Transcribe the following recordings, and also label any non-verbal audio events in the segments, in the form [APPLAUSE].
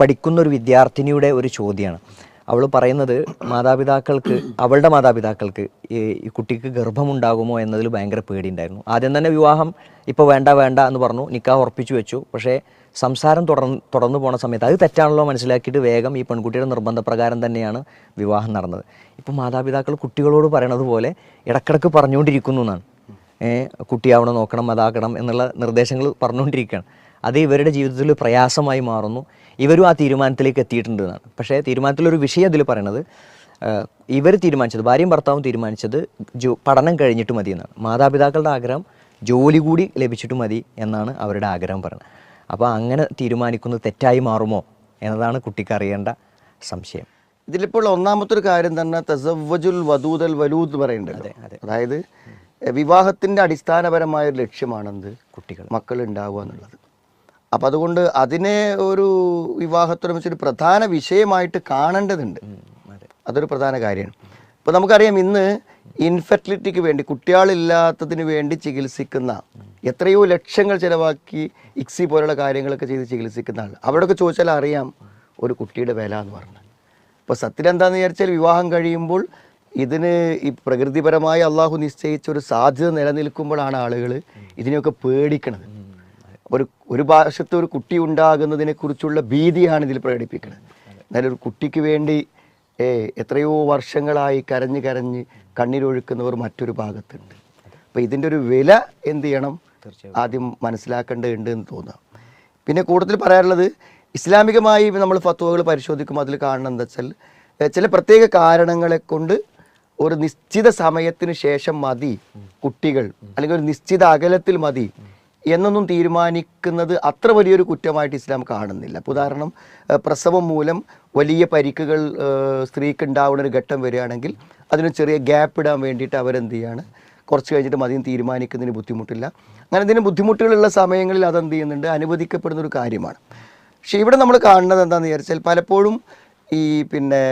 പഠിക്കുന്ന ഒരു വിദ്യാർത്ഥിനിയുടെ ഒരു ചോദ്യമാണ് അവൾ പറയുന്നത് മാതാപിതാക്കൾക്ക് അവളുടെ മാതാപിതാക്കൾക്ക് ഈ കുട്ടിക്ക് ഗർഭമുണ്ടാകുമോ എന്നതിൽ ഭയങ്കര പേടിയുണ്ടായിരുന്നു. ആദ്യം തന്നെ വിവാഹം ഇപ്പോൾ വേണ്ട വേണ്ട എന്ന് പറഞ്ഞു. നിക്കാഹ് ഉറപ്പിച്ചു വെച്ചു. പക്ഷേ സംസാരം തുടർന്ന് തുടർന്നു പോണ സമയത്ത് അത് തെറ്റാണല്ലോ മനസ്സിലാക്കിയിട്ട് വേഗം ഈ പെൺകുട്ടിയുടെ നിർബന്ധപ്രകാരം തന്നെയാണ് വിവാഹം നടന്നത്. ഇപ്പോൾ മാതാപിതാക്കൾ കുട്ടികളോട് പറയണത് പോലെ ഇടക്കിടക്ക് പറഞ്ഞുകൊണ്ടിരിക്കുന്നു എന്നാണ്. കുട്ടിയാവണം നോക്കണം അതാക്കണം എന്നുള്ള നിർദ്ദേശങ്ങൾ പറഞ്ഞുകൊണ്ടിരിക്കുകയാണ്. അത് ഇവരുടെ ജീവിതത്തിൽ പ്രയാസമായി മാറുന്നു. ഇവരും ആ തീരുമാനത്തിലേക്ക് എത്തിയിട്ടുണ്ട് എന്നാണ്. പക്ഷേ തീരുമാനത്തിലൊരു വിഷയം അതിൽ പറയണത് ഇവർ തീരുമാനിച്ചത് ഭാര്യയും ഭർത്താവും തീരുമാനിച്ചത് ജോ പഠനം കഴിഞ്ഞിട്ട് മതി എന്നാണ്. മാതാപിതാക്കളുടെ ആഗ്രഹം ജോലി കൂടി ലഭിച്ചിട്ട് മതി എന്നാണ് അവരുടെ ആഗ്രഹം പറയുന്നത്. അപ്പോൾ അങ്ങനെ തീരുമാനിക്കുന്നത് തെറ്റായി മാറുമോ എന്നതാണ് കുട്ടിക്ക് അറിയേണ്ട സംശയം. ഇതിലിപ്പോൾ ഒന്നാമത്തെ ഒരു കാര്യം തന്നെ വദൂദൽ വലൂദ് എന്ന് പറയുന്നുണ്ട് അതായത് വിവാഹത്തിന്റെ അടിസ്ഥാനപരമായ ഒരു ലക്ഷ്യമാണെന്ത്? കുട്ടികൾ. മക്കൾ ഉണ്ടാവുക എന്നുള്ളത്. അപ്പം അതുകൊണ്ട് അതിനെ ഒരു വിവാഹത്തോടെ ഒരു പ്രധാന വിഷയമായിട്ട് കാണേണ്ടതുണ്ട്. അതൊരു പ്രധാന കാര്യമാണ് ഇപ്പോൾ നമുക്കറിയാം ഇന്ന് ഇൻഫെർട്ടിലിറ്റിക്ക് വേണ്ടി കുട്ടികളില്ലാത്തതിന് വേണ്ടി ചികിത്സിക്കുന്ന എത്രയോ ലക്ഷങ്ങൾ ചിലവാക്കി ഇക്സി പോലുള്ള കാര്യങ്ങളൊക്കെ ചെയ്ത് ചികിത്സിക്കുന്ന ആൾ അവരോടൊക്കെ ചോദിച്ചാൽ അറിയാം ഒരു കുട്ടിയുടെ വില എന്ന് പറഞ്ഞാൽ ഇപ്പോൾ സത്യം എന്താണെന്ന് വിചാരിച്ചാൽ വിവാഹം കഴിയുമ്പോൾ ഇതിന് ഈ പ്രകൃതിപരമായി അള്ളാഹു നിശ്ചയിച്ച ഒരു സാധ്യത നിലനിൽക്കുമ്പോഴാണ് ആളുകൾ ഇതിനെയൊക്കെ പേടിക്കണത്. ഒരു ഒരു ഭാഷത്ത് ഒരു കുട്ടി ഉണ്ടാകുന്നതിനെ കുറിച്ചുള്ള ഭീതിയാണ് ഇതിൽ പ്രകടിപ്പിക്കുന്നത്. എന്നാലും ഒരു കുട്ടിക്ക് വേണ്ടി എത്രയോ വർഷങ്ങളായി കരഞ്ഞ് കരഞ്ഞ് കണ്ണീരൊഴുക്കുന്നവർ മറ്റൊരു ഭാഗത്തുണ്ട്. അപ്പോൾ ഇതിന്റെ ഒരു വില എന്ത് ചെയ്യണം? ആദ്യം മനസ്സിലാക്കേണ്ടതുണ്ട് എന്ന് തോന്നുക പിന്നെ കൂടുതൽ പറയാനുള്ളത് ഇസ്ലാമികമായി നമ്മൾ ഫത്വകൾ പരിശോധിക്കുമ്പോൾ അതിൽ കാണണം എന്താ വെച്ചാൽ ചില പ്രത്യേക കാരണങ്ങളെ കൊണ്ട് ഒരു നിശ്ചിത സമയത്തിന് ശേഷം മതി കുട്ടികൾ. അല്ലെങ്കിൽ ഒരു നിശ്ചിത അകലത്തിൽ മതി എന്നൊന്നും തീരുമാനിക്കുന്നത് അത്ര വലിയൊരു കുറ്റമായിട്ട് ഇസ്ലാം കാണുന്നില്ല. ഉദാഹരണം പ്രസവം മൂലം വലിയ പരിക്കുകൾ സ്ത്രീക്ക് ഉണ്ടാവുന്ന ഒരു ഘട്ടം വരികയാണെങ്കിൽ അതിന് ചെറിയ ഗ്യാപ്പ് ഇടാൻ വേണ്ടിയിട്ട് അവരെന്ത് ചെയ്യാണ് കുറച്ച് കഴിഞ്ഞിട്ട് മതിയും തീരുമാനിക്കുന്നതിന് ബുദ്ധിമുട്ടില്ല. അങ്ങനെ എന്തെങ്കിലും ബുദ്ധിമുട്ടുകളുള്ള സമയങ്ങളിൽ അതെന്ത് ചെയ്യുന്നുണ്ട്? അനുവദിക്കപ്പെടുന്ന ഒരു കാര്യമാണ്. പക്ഷേ ഇവിടെ നമ്മൾ കാണുന്നത് എന്താണെന്ന് വിചാരിച്ചാൽ പലപ്പോഴും ഈ പിന്നെ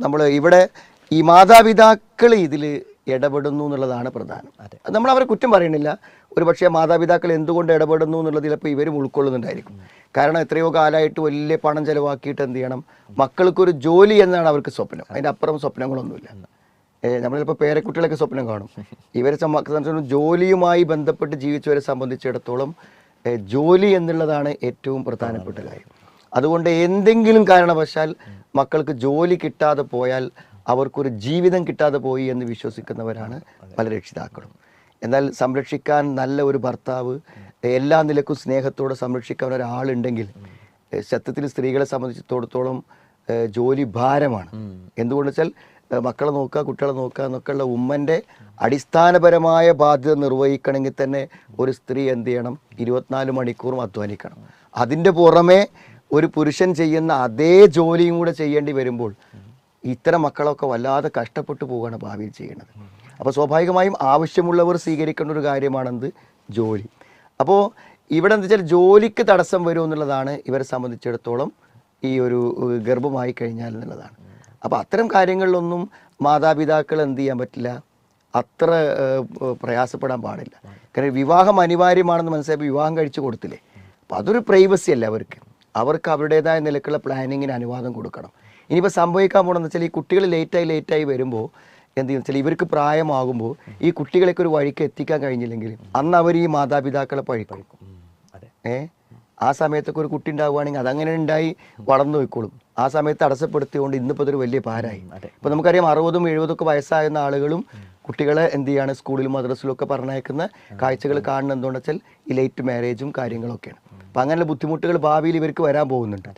നമ്മൾ ഇവിടെ ഈ മാതാപിതാക്കൾ ഇതിൽ ഇടപെടുന്നു എന്നുള്ളതാണ് പ്രധാനം. അത്. നമ്മൾ അവരെ കുറ്റം പറയണില്ല ഒരു പക്ഷേ മാതാപിതാക്കൾ എന്തുകൊണ്ട് ഇടപെടുന്നു എന്നുള്ളത് ചിലപ്പോൾ ഇവരും ഉൾക്കൊള്ളുന്നുണ്ടായിരിക്കും. കാരണം എത്രയോ കാലമായിട്ട് വലിയ പണം ചിലവാക്കിയിട്ട് എന്ത് ചെയ്യണം? മക്കൾക്കൊരു ജോലി എന്നാണ് അവർക്ക് സ്വപ്നം. അതിന്റെ അപ്പുറം സ്വപ്നങ്ങളൊന്നുമില്ല. നമ്മൾ ചിലപ്പോൾ പേരക്കുട്ടികളൊക്കെ സ്വപ്നം കാണും. ഇവരെ സംബന്ധിച്ചിടത്തോളം ജോലിയുമായി ബന്ധപ്പെട്ട് ജീവിച്ചവരെ സംബന്ധിച്ചിടത്തോളം ജോലി എന്നുള്ളതാണ് ഏറ്റവും പ്രധാനപ്പെട്ട കാര്യം. അതുകൊണ്ട് എന്തെങ്കിലും കാരണവശാൽ മക്കൾക്ക് ജോലി കിട്ടാതെ പോയാൽ അവർക്കൊരു ജീവിതം കിട്ടാതെ പോയി എന്ന് വിശ്വസിക്കുന്നവരാണ് പല രക്ഷിതാക്കളും. എന്നാൽ സംരക്ഷിക്കാൻ നല്ല ഒരു ഭർത്താവ് എല്ലാ നിലക്കും സ്നേഹത്തോടെ സംരക്ഷിക്കാൻ ഒരാളുണ്ടെങ്കിൽ സത്യത്തിൽ സ്ത്രീകളെ സംബന്ധിച്ചിടത്തോളം ജോലി ഭാരമാണ്. എന്തുകൊണ്ട് വെച്ചാൽ മക്കളെ നോക്കുക കുട്ടികളെ നോക്കുക എന്നൊക്കെയുള്ള ഉമ്മന്റെ അടിസ്ഥാനപരമായ ബാധ്യത നിർവഹിക്കണമെങ്കിൽ തന്നെ ഒരു സ്ത്രീ എന്ത് ചെയ്യണം? ഇരുപത്തിനാല് മണിക്കൂറും അധ്വാനിക്കണം. അതിന്റെ പുറമെ ഒരു പുരുഷൻ ചെയ്യുന്ന അതേ ജോലിയും കൂടെ ചെയ്യേണ്ടി വരുമ്പോൾ ഇത്തരം മക്കളൊക്കെ വല്ലാതെ കഷ്ടപ്പെട്ടു പോവുകയാണ് ഭാവിയിൽ ചെയ്യുന്നത് അപ്പോൾ സ്വാഭാവികമായും ആവശ്യമുള്ളവർ സ്വീകരിക്കേണ്ട ഒരു കാര്യമാണെന്ത്? ജോലി. അപ്പോൾ ഇവിടെ എന്താ വെച്ചാൽ ജോലിക്ക് തടസ്സം വരും എന്നുള്ളതാണ് ഇവരെ സംബന്ധിച്ചിടത്തോളം ഈ ഒരു ഗർഭമായി കഴിഞ്ഞാൽ എന്നുള്ളതാണ്. അപ്പോൾ അത്തരം കാര്യങ്ങളിലൊന്നും മാതാപിതാക്കൾ എന്ത് ചെയ്യാൻ പറ്റില്ല? അത്ര പ്രയാസപ്പെടാൻ പാടില്ല. കാരണം വിവാഹം അനിവാര്യമാണെന്ന് മനസ്സിലായി വിവാഹം കഴിച്ചു കൊടുത്തില്ലേ? അപ്പോൾ അതൊരു പ്രൈവസി അല്ല അവർക്ക്? അവർക്ക് അവരുടേതായ നിലക്കുള്ള പ്ലാനിങ്ങിന് അനുവാദം കൊടുക്കണം. ഇനിയിപ്പോൾ സംഭവിക്കാൻ പോകണമെന്ന് വെച്ചാൽ ഈ കുട്ടികൾ ലേറ്റായി ലേറ്റായി വരുമ്പോൾ എന്ത് ചെയ്യുന്ന വെച്ചാൽ ഇവർക്ക് പ്രായമാകുമ്പോൾ ഈ കുട്ടികളെയൊക്കെ ഒരു വഴിക്ക് എത്തിക്കാൻ കഴിഞ്ഞില്ലെങ്കിൽ അന്ന് അവർ ഈ മാതാപിതാക്കളെ പഴിക്കും. ഏ? ആ സമയത്തൊക്കെ ഒരു കുട്ടി ഉണ്ടാവുകയാണെങ്കിൽ അതങ്ങനെ ഉണ്ടായി വളർന്നു പോയിക്കോളും. ആ സമയത്ത് തടസ്സപ്പെടുത്തിയോണ്ട് ഇന്നിപ്പോൾ അതൊരു വലിയ ഭാരമായി ഇപ്പോൾ ഇപ്പൊ നമുക്കറിയാം അറുപതും എഴുപതൊക്കെ വയസ്സാകുന്ന ആളുകളും കുട്ടികളെ എന്ത് ചെയ്യാണ്? സ്കൂളിലും മദ്രസിലും ഒക്കെ പറഞ്ഞയക്കുന്ന കാഴ്ചകൾ കാണുന്നത് എന്തുകൊണ്ട് വെച്ചാൽ ഈ ലേറ്റ് മാരേജും കാര്യങ്ങളൊക്കെയാണ്. അപ്പം അങ്ങനെയുള്ള ബുദ്ധിമുട്ടുകൾ ഭാവിയിൽ ഇവർക്ക് വരാൻ പോകുന്നുണ്ട്.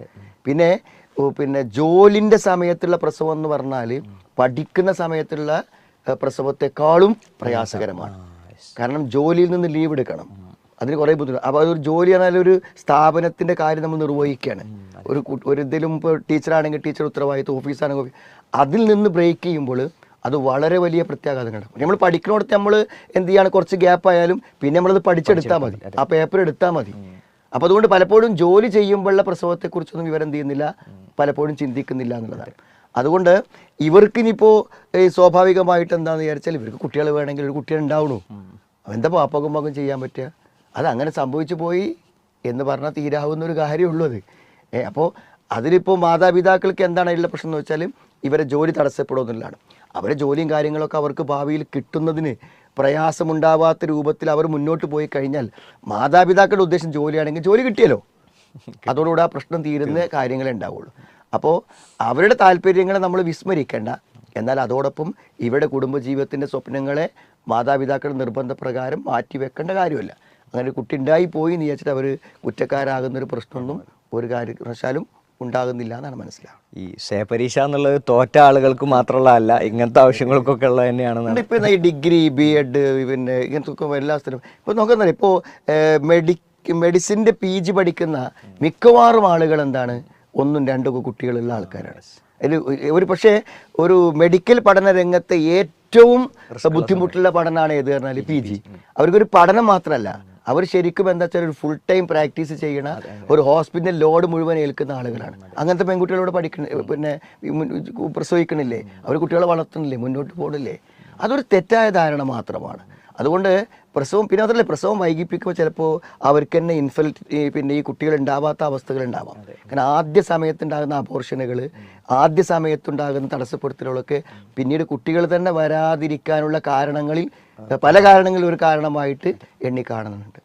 പിന്നെ പിന്നെ ജോലിന്റെ സമയത്തുള്ള പ്രസവം എന്ന് പറഞ്ഞാൽ പഠിക്കുന്ന സമയത്തുള്ള പ്രസവത്തെക്കാളും പ്രയാസകരമാണ്. കാരണം ജോലിയിൽ നിന്ന് ലീവ് എടുക്കണം. അതിന് കുറേ ബുദ്ധിമുട്ട്. അപ്പോൾ അതൊരു ജോലി എന്നാൽ ഒരു സ്ഥാപനത്തിന്റെ കാര്യം നമ്മൾ നിർവഹിക്കുകയാണ്. ഒരു ഒരു ഇതിലും ഇപ്പോൾ ടീച്ചറാണെങ്കിൽ ടീച്ചർ ഉത്തരവാദിത്വം ഓഫീസാണെങ്കിൽ ഓഫീസ് അതിൽ നിന്ന് ബ്രേക്ക് ചെയ്യുമ്പോൾ അത് വളരെ വലിയ പ്രത്യാഘാതങ്ങളാണ്. നമ്മൾ പഠിക്കുന്നിടത്ത് നമ്മൾ എന്ത് ചെയ്യാണ്? കുറച്ച് ഗ്യാപ്പ് ആയാലും പിന്നെ നമ്മളത് പഠിച്ചെടുത്താൽ മതി. ആ പേപ്പർ എടുത്താൽ മതി. അപ്പോൾ അതുകൊണ്ട് പലപ്പോഴും ജോലി ചെയ്യുമ്പോഴുള്ള പ്രസവത്തെക്കുറിച്ചൊന്നും ഇവരെന്ത് ചെയ്യുന്നില്ല? പലപ്പോഴും ചിന്തിക്കുന്നില്ല എന്നുള്ളതാണ്. അതുകൊണ്ട് ഇവർക്കിനിപ്പോൾ സ്വാഭാവികമായിട്ട് എന്താണെന്ന് വിചാരിച്ചാൽ ഇവർക്ക് കുട്ടികൾ വേണമെങ്കിൽ ഒരു കുട്ടികൾ ഉണ്ടാവണു. എന്താ പാപ്പകും മകും ചെയ്യാൻ പറ്റുക? അത് അങ്ങനെ സംഭവിച്ചു പോയി എന്ന് പറഞ്ഞാൽ തീരാവുന്ന ഒരു കാര്യമുള്ളൂ അത്. ഏ അപ്പോൾ അതിലിപ്പോൾ മാതാപിതാക്കൾക്ക് എന്താണ് അതിലുള്ള പ്രശ്നം എന്ന് വെച്ചാൽ ഇവരെ ജോലി തടസ്സപ്പെടുമെന്നുള്ളതാണ്. അവരെ ജോലിയും കാര്യങ്ങളൊക്കെ അവർക്ക് ഭാവിയിൽ കിട്ടുന്നതിന് പ്രയാസമുണ്ടാവാത്ത രൂപത്തിൽ അവർ മുന്നോട്ട് പോയി കഴിഞ്ഞാൽ മാതാപിതാക്കളുടെ ഉദ്ദേശം ജോലിയാണെങ്കിൽ ജോലി കിട്ടിയല്ലോ. [LAUGHS] അതോടുകൂടെ ആ പ്രശ്നം തീരുന്ന കാര്യങ്ങളെ ഉണ്ടാവുള്ളൂ. അപ്പോൾ അവരുടെ താല്പര്യങ്ങളെ നമ്മൾ വിസ്മരിക്കേണ്ട. എന്നാൽ അതോടൊപ്പം ഇവരുടെ കുടുംബജീവിതത്തിന്റെ സ്വപ്നങ്ങളെ മാതാപിതാക്കളുടെ നിർബന്ധപ്രകാരം മാറ്റിവെക്കേണ്ട കാര്യമല്ല. അങ്ങനെ കുട്ടി ഉണ്ടായി പോയി എന്ന് വിചാരിച്ചിട്ട് അവർ കുറ്റക്കാരാകുന്നൊരു പ്രശ്നമൊന്നും ഒരു കാരണവശാലും ഉണ്ടാകുന്നില്ല എന്നാണ് മനസ്സിലാവുന്നത്. ഈ സേ പരീക്ഷ എന്നുള്ളത് തോറ്റ ആളുകൾക്ക് മാത്രമുള്ള അല്ല ഇങ്ങനത്തെ ആവശ്യങ്ങൾക്കൊക്കെ ഉള്ളത് തന്നെയാണ് ഇപ്പം ഈ ഡിഗ്രി ബി എഡ് പിന്നെ ഇങ്ങനത്തെ ഒക്കെ എല്ലാ സ്ഥലവും. ഇപ്പോൾ നോക്കുന്നില്ല ഇപ്പോൾ മെഡി മെഡിസിന്റെ പി ജി പഠിക്കുന്ന മിക്കവാറും ആളുകൾ എന്താണ്? ഒന്നും രണ്ടും ഒക്കെ കുട്ടികളുള്ള ആൾക്കാരാണ്. അതിൽ ഒരു പക്ഷേ ഒരു മെഡിക്കൽ പഠന രംഗത്തെ ഏറ്റവും ബുദ്ധിമുട്ടുള്ള പഠനമാണ് ഏത് പറഞ്ഞാൽ പി ജി അവർക്കൊരു പഠനം മാത്രമല്ല അവർ ശരിക്കും എന്താ വെച്ചാൽ ഒരു ഫുൾ ടൈം പ്രാക്ടീസ് ചെയ്യണ ഒരു ഹോസ്പിറ്റൽ ലോഡ് മുഴുവൻ ഏൽക്കുന്ന ആളുകളാണ്. അങ്ങനത്തെ പെൺകുട്ടികളോട് പഠിക്കണ പിന്നെ പ്രസവിക്കണില്ലേ? അവർ കുട്ടികളെ വളർത്തണില്ലേ മുന്നോട്ട് പോകണില്ലേ അതൊരു തെറ്റായ ധാരണ മാത്രമാണ്. അതുകൊണ്ട് പ്രസവം പിന്നെ അതല്ലേ പ്രസവം വൈകിപ്പിക്കുമ്പോൾ ചിലപ്പോൾ അവർക്ക് തന്നെ ഇൻഫെൽറ്റ് പിന്നെ ഈ കുട്ടികൾ ഉണ്ടാവാത്ത അവസ്ഥകൾ ഉണ്ടാവാം കാരണം ആദ്യ സമയത്തുണ്ടാകുന്ന അപോർഷനുകൾ ആദ്യ സമയത്തുണ്ടാകുന്ന തടസ്സപ്പെടുത്തലുകളൊക്കെ പിന്നീട് കുട്ടികൾ തന്നെ വരാതിരിക്കാനുള്ള കാരണങ്ങളിൽ പല കാരണങ്ങളിൽ ഒരു കാരണമായിട്ട് എണ്ണി കാണുന്നുണ്ട്.